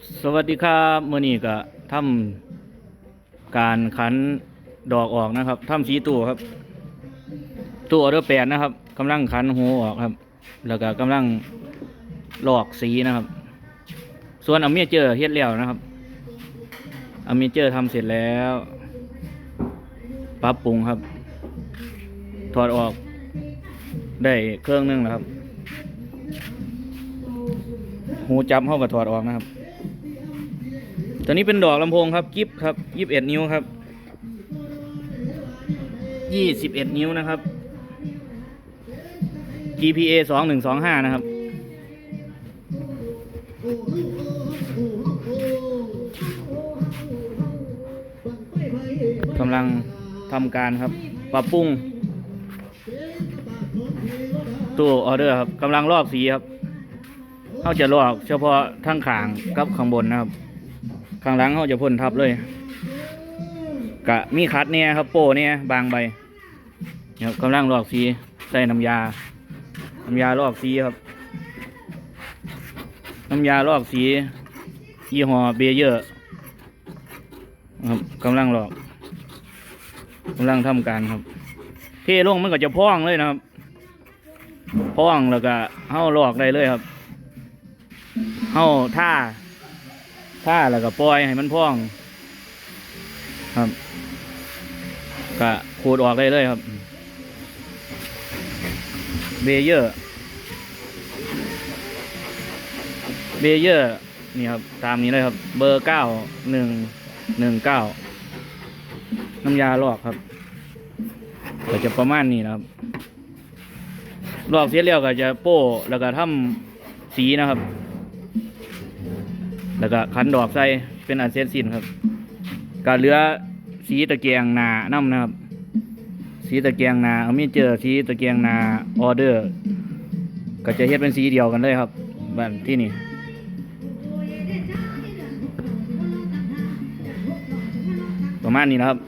สวัสดีครับมื่อนี้ก็ทำการขันดอกออกนะครับทำสีตัวครับ ตัวออเดอร์แปดนะครับกำลังขันหูออกครับ แล้วก็กำลังหลอกสีนะครับ ส่วนอเมียเจอเฮ็ดแล้วนะครับอเมียเจอทำเสร็จแล้วปรับปรุงครับ ถอดออกได้เครื่องหนึงแล้วครับหูจับเข้ากับถอดออกนะครับ ตัวนี้เป็นดอกลำโพงครับกิฟครับยี่สิบเอ็ดนิ้วครับยี่สิบเอ็ดนิ้วนะครับ GPA สองหนึ่งสองห้านะครับ กำลังทำการครับ ปรับปรุงตู้ออเดอร์ครับกำลังลอกสีครับ เขาจะลอกเฉพาะทั้งขางกับข้างบนนะครับ ข้างหลังเขาจะพ่นทับเลยกะมีคัดเนี่ยครับโป้เนี่ยบางใบครับกำลังลอกสีใส่น้ำยา น้ำยาลอกสีครับ น้ำยาลอกสียี่ห้อเบเยอร์ครับกำลังหลอกกำลังทำการครับ เทลงมันก็จะพองเลยนะครับพองแล้วก็เฮ้าหลอกได้เลยครับเฮ้าท่า ท่าแล้วก็ปล่อยให้มันพอง ครับก็ขูดออกได้เลยครับ เบเยอร์ เบเยอร์ นี่ครับ ตามนี้เลยครับ เบอร์เก้าหนึ่งหนึ่งเก้าน้ำยาลอกครับก็จะประมาณนี้นะครับลอกเสร็จแล้วก็จะโป้แล้วก็ทำสีนะครับ แล้วก็ขันดอกใส่เป็นอันเสร็จสิ้นครับก็เหลือสีตะเกียงนาน้ำนะครับ สีตะเกียงนาเอามีเจอสีตะเกียงนาออเดอร์ ก็จะเฮ็ดเป็นสีเดียวกันเลยครับบ้านที่นี่ประมาณนี้นะครับ